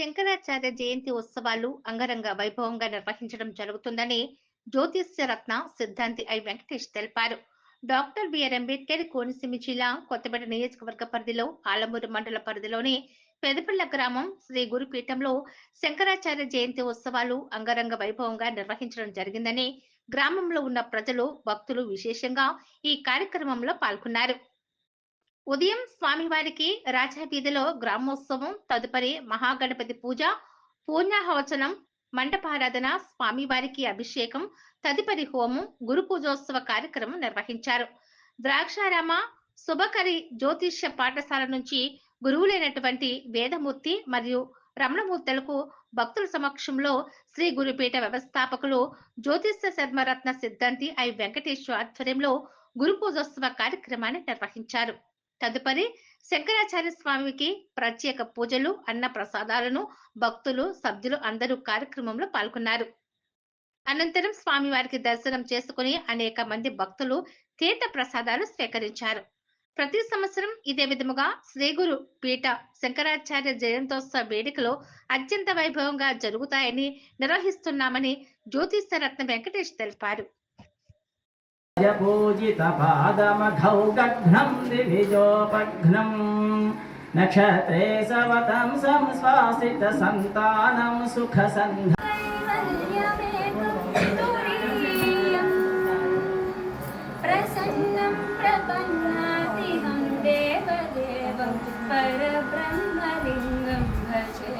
శంకరాచార్య జయంతి ఉత్సవాలు అంగరంగ వైభవంగా నిర్వహించడం జరుగుతుందని జ్యోతిష్య రత్న సిద్ధాంతి ఐ వెంకటేష్ తెలిపారు. డాక్టర్ బిఆర్ అంబేద్కర్ కోనసీమ జిల్లా కొత్తపేట నియోజకవర్గ పరిధిలో ఆలమూరు మండల పరిధిలోని పెదపల్ల గ్రామం శ్రీ గురుపీఠంలో శంకరాచార్య జయంతి ఉత్సవాలు అంగరంగ వైభవంగా నిర్వహించడం జరిగిందని గ్రామంలో ఉన్న ప్రజలు భక్తులు విశేషంగా ఈ కార్యక్రమంలో పాల్గొన్నారు. ఉదయం స్వామివారికి రాజావీధిలో గ్రామోత్సవం తదుపరి మహాగణపతి పూజ పూర్ణాహవచనం మంటపారాధన స్వామివారికి అభిషేకం తదుపరి హోమం గురు పూజోత్సవ కార్యక్రమం నిర్వహించారు. ద్రాక్షారామ శుభకరి జ్యోతిష్య పాఠశాల నుంచి గురువులైనటువంటి వేదమూర్తి మరియు రమణమూర్తులకు భక్తుల సమక్షంలో శ్రీ గురుపీఠ వ్యవస్థాపకులు జ్యోతిష్య శర్మరత్న సిద్ధాంతి ఐ వెంకటేశ్వర ఆధ్వర్యంలో గురు పూజోత్సవ కార్యక్రమాన్ని నిర్వహించారు. తదుపరి శంకరాచార్య స్వామికి ప్రత్యేక పూజలు అన్న ప్రసాదాలను భక్తులు సభ్యులు అందరూ కార్యక్రమంలో పాల్గొన్నారు. అనంతరం స్వామివారికి దర్శనం చేసుకుని అనేక మంది భక్తులు తీర్థ ప్రసాదాలు స్వీకరించారు. ప్రతి సంవత్సరం ఇదే విధముగా శ్రీగురు పీఠ శంకరాచార్య జయంతోత్సవ వేడుకలు అత్యంత వైభవంగా జరుగుతాయని నిర్వహిస్తున్నామని జ్యోతిష్య రత్న వెంకటేష్ తెలిపారు. पूजितपादमघौगघ्नं दिविजोपघ्नं नक्षत्रे सवतं संश्वासितसन्तानं सुखसन्ध प्रसन्नं प्रपन्नातिहं देवदेवं परब्रह्मलिङ्गं भजे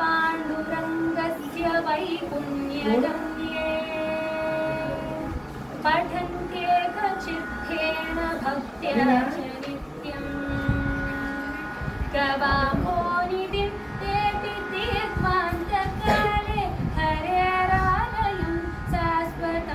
पाण्डुरङ्गस्य वैपुण्यदं ये पठन्त्ये प्रचित्तेन भक्त्या